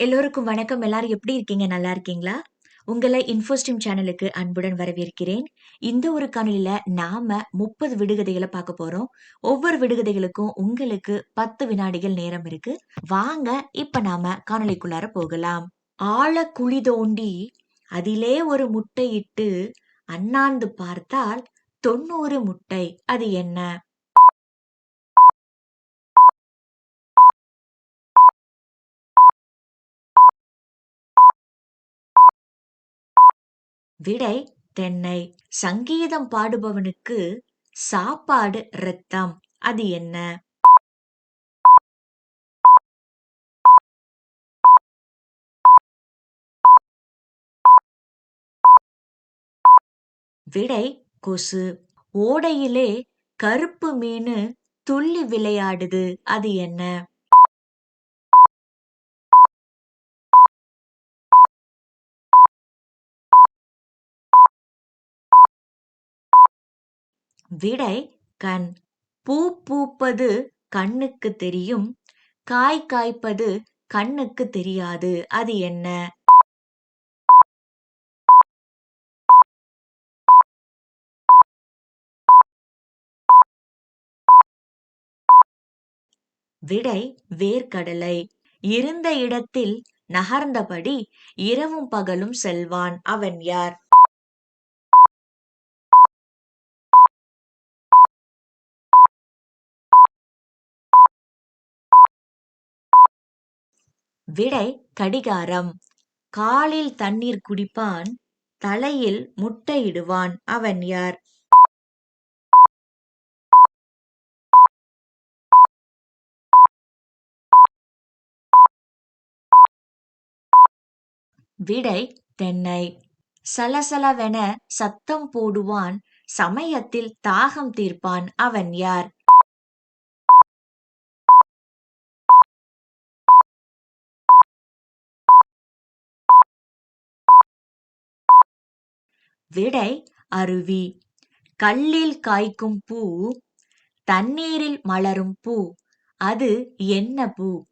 எல்லோருக்கும் வணக்கம். எல்லாரும் எப்படி இருக்கீங்க? நல்லா இருக்கீங்களா? உங்களை இன்ஃபோஸ்ட்ரீம் சேனலுக்கு அன்புடன் வரவேற்கிறேன். இந்த ஒரு காணொலியில நாம முப்பது விடுகதைகளை பார்க்க போறோம். ஒவ்வொரு விடுகதைகளுக்கும் உங்களுக்கு 10 வினாடிகள் நேரம் இருக்கு. வாங்க இப்ப நாம காணொலிக்குள்ளார போகலாம். ஆழ குழி தோண்டி அதிலே ஒரு முட்டையிட்டு அண்ணாந்து பார்த்தால் 90 முட்டை. அது என்ன? விடை தென்னை. சங்கீதம் பாடுபவனுக்கு சாப்பாடு ரத்தம் அது என்ன? விடை கொசு. ஓடையிலே கருப்பு மீனு துள்ளி விளையாடுது. அது என்ன? விடை கண். பூ பூப்பது கண்ணுக்கு தெரியும். காய் காய்ப்பது கண்ணுக்கு தெரியாது. அது என்ன? விடை வேர்க்கடலை. இருந்த இடத்தில் நகர்ந்தபடி இரவும் பகலும் செல்வான். அவன் யார்? விடை கடிகாரம். காலில் தண்ணீர் குடிப்பான். தலையில் முட்டையிடுவான். அவன் யார்? விடை தென்னை. சலசலவென சத்தம் போடுவான். சமயத்தில் தாகம் தீர்ப்பான். அவன் யார்? விடை அருவி. கல்லில் காய்க்கும் பூ தண்ணீரில் மலரும் பூ. அது என்ன பூ?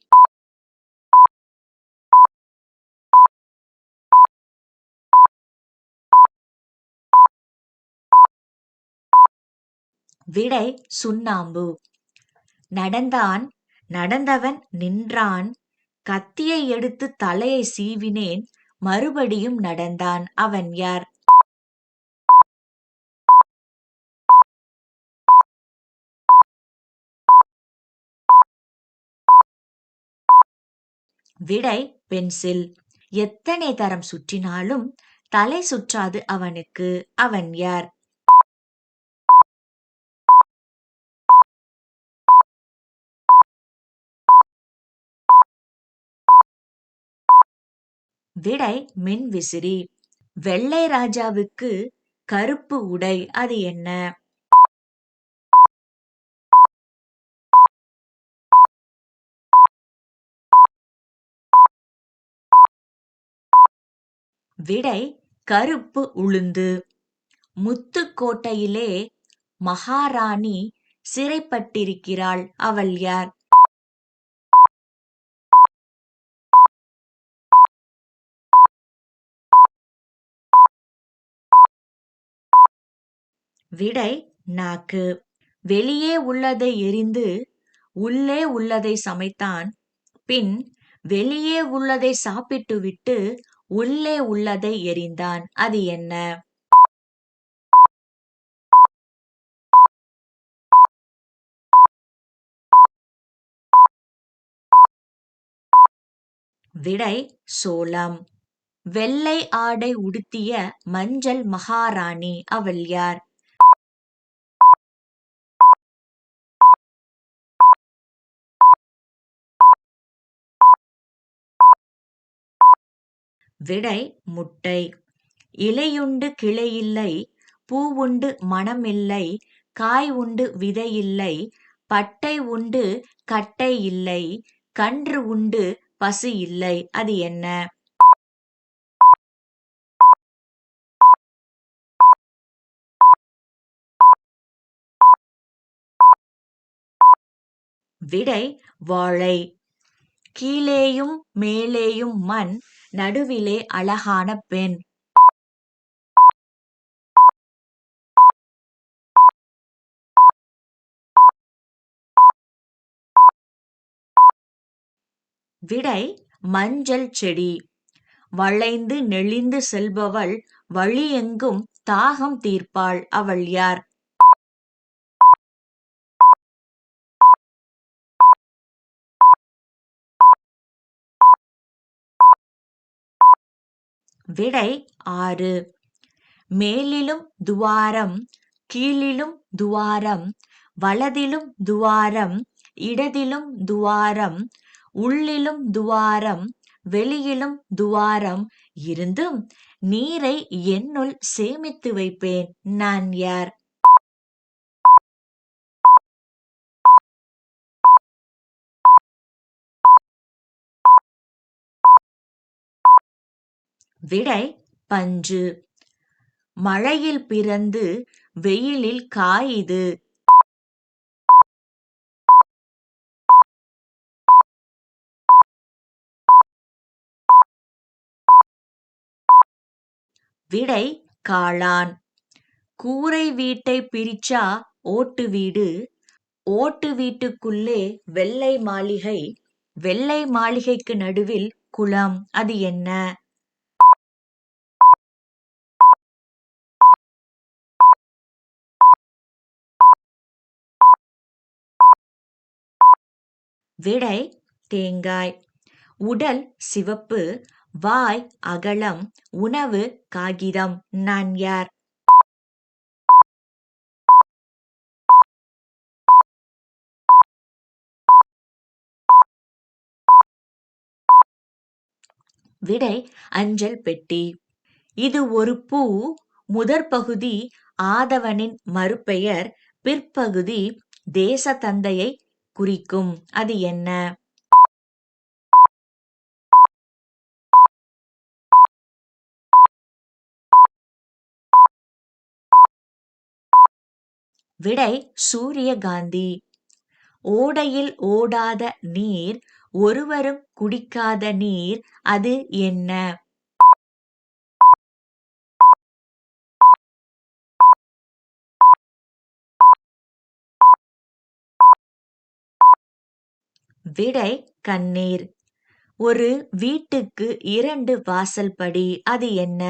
விடை சுண்ணாம்பு. நடந்தான் நடந்தவன் நின்றான். கத்தியை எடுத்து தலையை சீவினேன். மறுபடியும் நடந்தான். அவன் யார்? விடை பென்சில். எத்தனை தரம் சுற்றினாலும் தலை சுற்றாது அவனுக்கு. அவன் யார்? விடை மின்விசிறி. வெள்ளை ராஜாவுக்கு கருப்பு உடை. அது என்ன? விடை கருப்பு உளுந்து. முத்துக்கோட்டையிலே மகாராணி சிறைப்பட்டிருக்கிறாள். அவள் யார்? விடை நாக்கு. வெளியே உள்ளதை எரிந்து உள்ளே உள்ளதை சமைத்தான். பின் வெளியே உள்ளதை சாப்பிட்டுவிட்டு உள்ளே உள்ளதை எரிந்தான். அது என்ன? விடை சோளம். வெள்ளை ஆடை உடுத்திய மஞ்சள் மகாராணி. அவள் யார்? விடை முட்டை. இலையுண்டு கிளையில்லை. பூவுண்டு மணமில்லை. காய் உண்டு விதையில்லை. பட்டை உண்டு கட்டை இல்லை. கன்று உண்டு பசு இல்லை. அது என்ன? விடை வாழை. கீழேயும் மேலேயும் மண் நடுவிலே அழகான பெண். விடை மஞ்சள் செடி. வளைந்து நெளிந்து செல்பவள் வழியெங்கும் தாகம் தீர்ப்பாள் அவள் யார்? விடை ஆறு. மேலிலும் துவாரம் கீழிலும் துவாரம் வலதிலும் துவாரம் இடதிலும் துவாரம் உள்ளிலும் துவாரம் வெளியிலும் துவாரம் இருந்தும் நீரை என்னுள் சேமித்து வைப்பேன். நான் யார்? விடை பஞ்சு. மழையில் பிறந்து வெயிலில் காயுது. விடை காளான். கூரை வீட்டை பிரிச்சா ஓட்டு வீடு. ஓட்டு வீட்டுக்குள்ளே வெள்ளை மாளிகை. வெள்ளை மாளிகைக்கு நடுவில் குளம். அது என்ன? விடை தேங்காய். உடல் சிவப்பு வாய் அகலம் உணவு காகிதம். நான் யார்? விடை அஞ்சல் பெட்டி. இது ஒரு பூ. முதற்பகுதி ஆதவனின் மறுபெயர். பிற்பகுதி தேச தந்தையை குறிக்கும். அது என்ன? விடை சூரியகாந்தி. ஓடையில் ஓடாத நீர் ஒருவரும் குடிக்காத நீர் அது என்ன? விடை கண்ணீர். ஒரு வீட்டுக்கு இரண்டு வாசல் படி அது என்ன?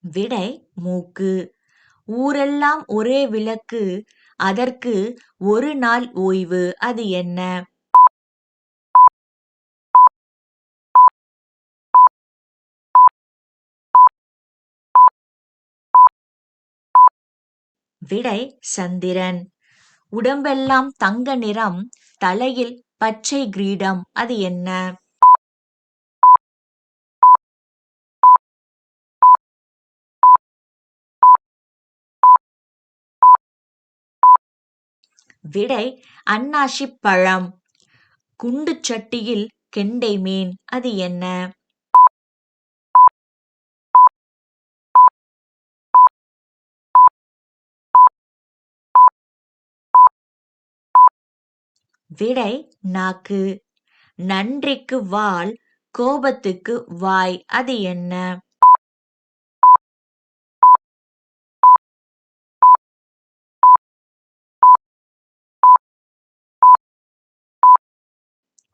விடை மூக்கு. ஊரெல்லாம் ஒரே விளக்கு அதற்கு ஒரு நாள் ஓய்வு அது என்ன? விடை சந்திரன். உடம்பெல்லாம் தங்க நிறம் தலையில் பச்சை கிரீடம். அது என்ன? விடை அன்னாசி பழம். குண்டு சட்டியில் கெண்டை மீன். அது என்ன? விடை நாக்கு. நன்றிக்கு வால் கோபத்துக்கு வாய் அது என்ன?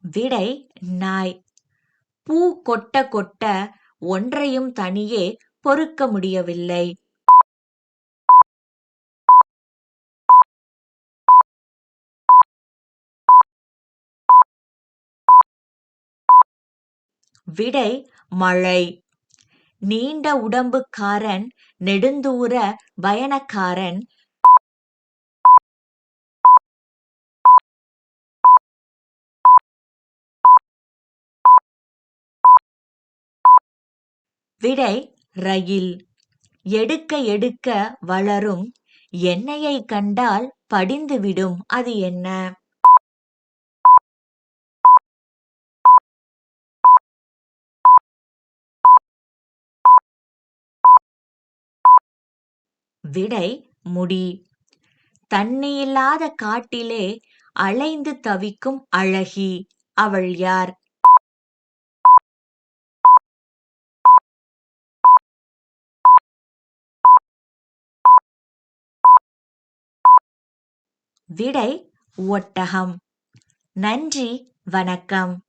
விடை நாய். பூ கொட்ட கொட்ட ஒன்றையும் தனியே பொறுக்க முடியவில்லை. விடை மழை. நீண்ட உடம்புக்காரன் நெடுந்தூர பயணக்காரன். விடை ரயில். எடுக்க எடுக்க வளரும் எண்ணெயை கண்டால் படிந்துவிடும் அது என்ன? விடை முடி. தண்ணி இல்லாத காட்டிலே அலைந்து தவிக்கும் அழகி. அவள் யார்? விடை ஒட்டகம். நன்றி வணக்கம்.